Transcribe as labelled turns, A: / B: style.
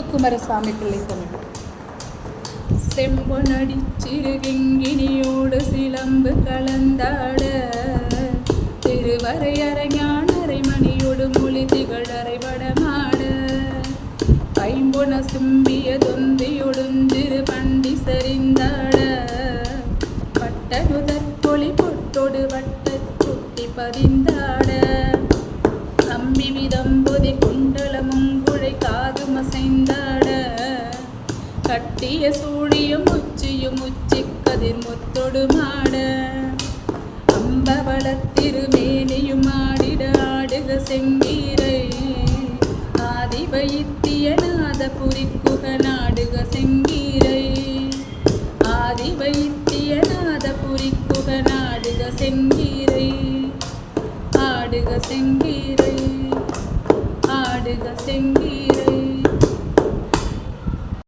A: முத்துக்குமாரசாமி பிள்ளை தமிழ் செம்பொனடிச்சிறுகிங்கினியோடு சிலம்பு கலந்தாட திருவரை திருவரையறைஞானரை மணியோடு மொழி திகழறை வடமாட ஐம்பொன சும்பிய தொந்தியொடுஞ்சிறு பண்டி சரிந்தாட பட்டனுதற் பொலி பொட்டொடு வட்ட சுட்டி பதிந்தாட அம்பி விதம்பொதி குண்டலமும் காதுமசைந்தாட கட்டிய சூழியும் உச்சியும் உச்சி கதிர் முத்தொடு மாட. அம்பவள திருமேனியும் ஆடிட ஆடுக செங்கீரை ஆதி வைத்திய நாத புரிக்குக நாடுக செங்கீரை ஆதி வைத்திய நாத புரிக்குக நாடுக செங்கீரை ஆடுக செங்கீரை ஆடுக செங்கீரை